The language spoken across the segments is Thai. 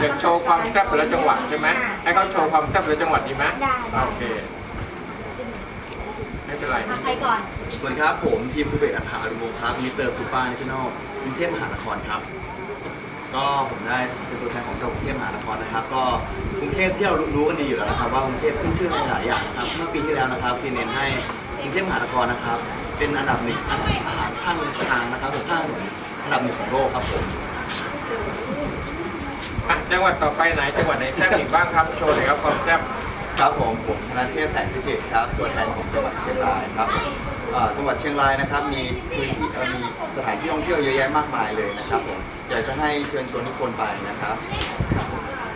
อยากโชว์ความแซ่บแต่ละจังหวัดใช่ไหมให้เขาโชว์ความแซ่บแต่ละจังหวัดดีไหมได้ได้ โอเคไม่เป็นไรมาใครก่อน สวัสดีครับ ผมทีมภูเบศรอาคารุโมครับมิสเตอร์ซูเปอร์เนชั่นแนลกรุงเทพมหานครครับ ก็ผมได้เป็นตัวแทนของจังหวัดกรุงเทพมหานครนะครับ ก็กรุงเทพที่เรารู้กันดีอยู่แล้วนะครับว่ากรุงเทพขึ้นชื่อในหลายอย่างนะครับเมื่อปีที่แล้วนะครับซีเนนให้กรุงเทพมหานครนะครับ เป็นอันดับหนึ่งอาหารข้างทางนะครับหรือข้างถนนอันดับหนึ่งของโลกครับผม อะจังหวัดต่อไปไหนจังหวัดไหนแซ่บอีกบ้างครับ โชว์หน่อยครับความแซ่บครับผมผมธนเทพแสงพิจิตรครับตัวแทนของจังหวัดเชียงรายครับเอ่อจังหวัดเชียงรายนะครับมีพื้นที่เอ่อมีสถานที่ท่องเที่ยวเยอะแยะมากมายเลยนะครับผมอยากจะให้เชิญชวนทุกคนไปนะครับ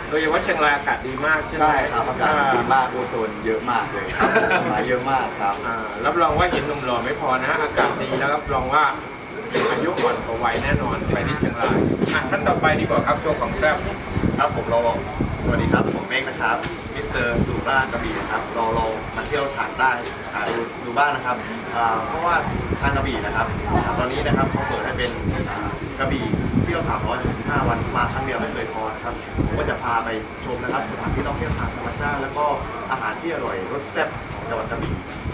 โดยเฉพาะเชียงรายอากาศดีมากใช่ไหมใช่ครับอากาศดีมากโอโซนเยอะมากเลยครับต้นไม้เยอะมากครับ อ่ารับรองว่าเห็นหนุ่มหล่อไม่พอนะ อากาศดีแล้วรับรองว่า อายุอ่อนกว่าวัยแน่นอนไปที่เชียงรายอะท่านต่อไปดีกว่าครับโชว์ของแซ่บครับผมเราสวัสดีครับผมเมฆนะครับมิสเตอร์สุรากระบี่นะครับเราเรามาเที่ยวทางใต้หาดูดูบ้านนะครับอ่าเพราะว่าทางกระบี่นะครับอ่าตอนนี้นะครับเขาเปิด เป็นอ่ากระบี่เที่ยว 365 วันมาครั้งเดียวไม่เคยพอนะครับผมก็จะพาไปชมนะครับสถานที่ท่องเที่ยวทางธรรมชาติแล้วก็อาหารที่อร่อยรสแซ่บของจังหวัดกระบี่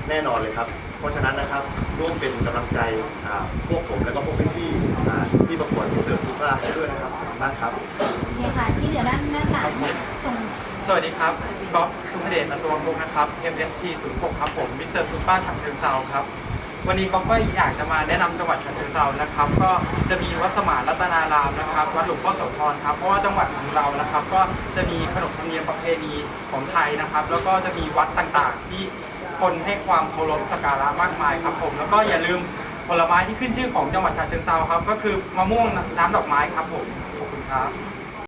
แน่นอนเลยครับ เพราะฉะนั้นนะครับร่วมเป็นกำลังใจอ่าพวกผมแล้วก็พวกพี่ๆอ่าที่ประกวดมิสเตอร์สุราให้ด้วยนะครับขอบคุณมากครับโอเคค่ะที่เหลือด้านด้านหลังตรงสวัสดีครับก๊อฟสุภเดชอสวงกุกนะครับ MST 06 ครับผมมิสเตอร์ซูเปอร์ฉะเชิงเซาครับ วันนี้ก๊อฟก็อยากจะมาแนะนำจังหวัดฉะเชิงเซานะครับ ก็จะมีวัดสมานรัตนารามนะครับวัดหลวงพ่อโสธรครับเพราะว่าจังหวัดของเรานะครับ ก็จะมีขนบธรรมเนียมประเพณีของไทยนะครับ แล้วก็จะมีวัดต่างๆ ที่คนให้ความเคารพสักการะมากมายครับผมแล้วก็อย่าลืมผลไม้ที่ขึ้นชื่อของจังหวัดฉะเชิงเซาครับ ก็คือมะม่วงน้ำดอกไม้ครับผมขอบคุณครับ